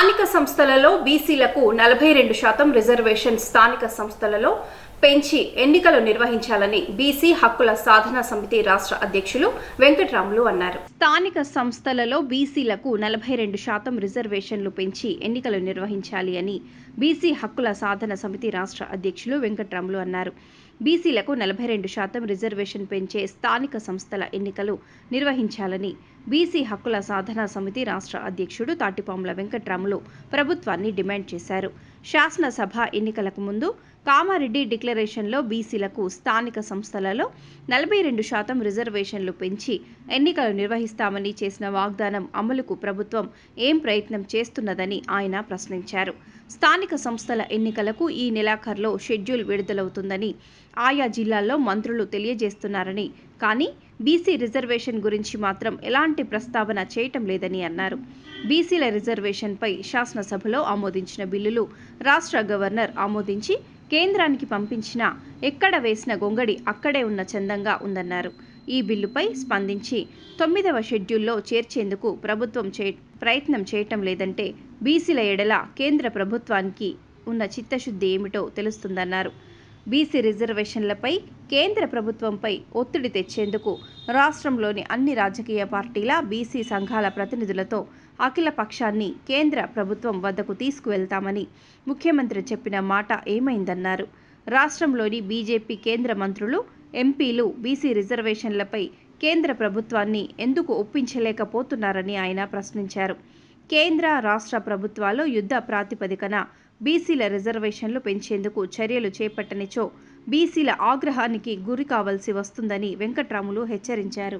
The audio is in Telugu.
స్థానిక సంస్థలలో బీసీలకు నలభై రెండు శాతం రిజర్వేషన్ స్థానిక సంస్థలలో పెంచి ఎన్నికలు నిర్వహించాలని బీసీ హక్కుల సాధన సమితి రాష్ట్ర అధ్యక్షులు వెంకటరాములు అన్నారు. స్థానిక సంస్థలలో బీసీలకు నలభై రెండు శాతం రిజర్వేషన్లు పెంచి ఎన్నికలు నిర్వహించాలి అని బీసీ హక్కుల సాధన సమితి రాష్ట్ర అధ్యక్షులు వెంకటరాములు అన్నారు. బీసీలకు నలభై రెండు శాతం రిజర్వేషన్ పెంచే స్థానిక సంస్థల ఎన్నికలు నిర్వహించాలని బీసీ హక్కుల సాధన సమితి రాష్ట్ర అధ్యక్షుడు తాటిపాముల వెంకట్రాములు ప్రభుత్వాన్ని డిమాండ్ చేశారు. శాసనసభ ఎన్నికలకు ముందు కామారెడ్డి డిక్లరేషన్లో బీసీలకు స్థానిక సంస్థలలో నలభై రెండు శాతం రిజర్వేషన్లు పెంచి ఎన్నికలు నిర్వహిస్తామని చేసిన వాగ్దానం అమలుకు ప్రభుత్వం ఏం ప్రయత్నం చేస్తున్నదని ఆయన ప్రశ్నించారు. స్థానిక సంస్థల ఎన్నికలకు ఈ నెలాఖరులో షెడ్యూల్ విడుదలవుతుందని ఆయా జిల్లాల్లో మంత్రులు తెలియజేస్తున్నారని కానీ బీసీ రిజర్వేషన్ గురించి మాత్రం ఎలాంటి ప్రస్తావన చేయటం లేదని అన్నారు. బీసీల రిజర్వేషన్పై శాసనసభలో ఆమోదించిన బిల్లులు రాష్ట్ర గవర్నర్ ఆమోదించి కేంద్రానికి పంపించినా ఎక్కడ వేసిన గొంగడి అక్కడే ఉన్న చందంగా ఉందన్నారు. ఈ బిల్లుపై స్పందించి తొమ్మిదవ షెడ్యూల్లో చేర్చేందుకు ప్రభుత్వం చే ప్రయత్నం చేయటం లేదంటే బీసీల ఎడల కేంద్ర ప్రభుత్వానికి ఉన్న చిత్తశుద్ధి ఏమిటో తెలుస్తుందన్నారు. బీసీ రిజర్వేషన్లపై కేంద్ర ప్రభుత్వంపై ఒత్తిడి తెచ్చేందుకు రాష్ట్రంలోని అన్ని రాజకీయ పార్టీల బీసీ సంఘాల ప్రతినిధులతో అఖిల పక్షాన్ని కేంద్ర ప్రభుత్వం వద్దకు తీసుకువెళ్తామని ముఖ్యమంత్రి చెప్పిన మాట ఏమైందన్నారు. రాష్ట్రంలోని బీజేపీ కేంద్ర మంత్రులు ఎంపీలు బీసీ రిజర్వేషన్లపై కేంద్ర ప్రభుత్వాన్ని ఎందుకు ఒప్పించలేకపోతున్నారని ఆయన ప్రశ్నించారు. కేంద్ర రాష్ట్ర ప్రభుత్వాలు యుద్ధ ప్రాతిపదికన బీసీల రిజర్వేషన్లు పెంచేందుకు చర్యలు చేపట్టనిచో బీసీల ఆగ్రహానికి గురి కావాల్సి వస్తుందని వెంకట్రాములు హెచ్చరించారు.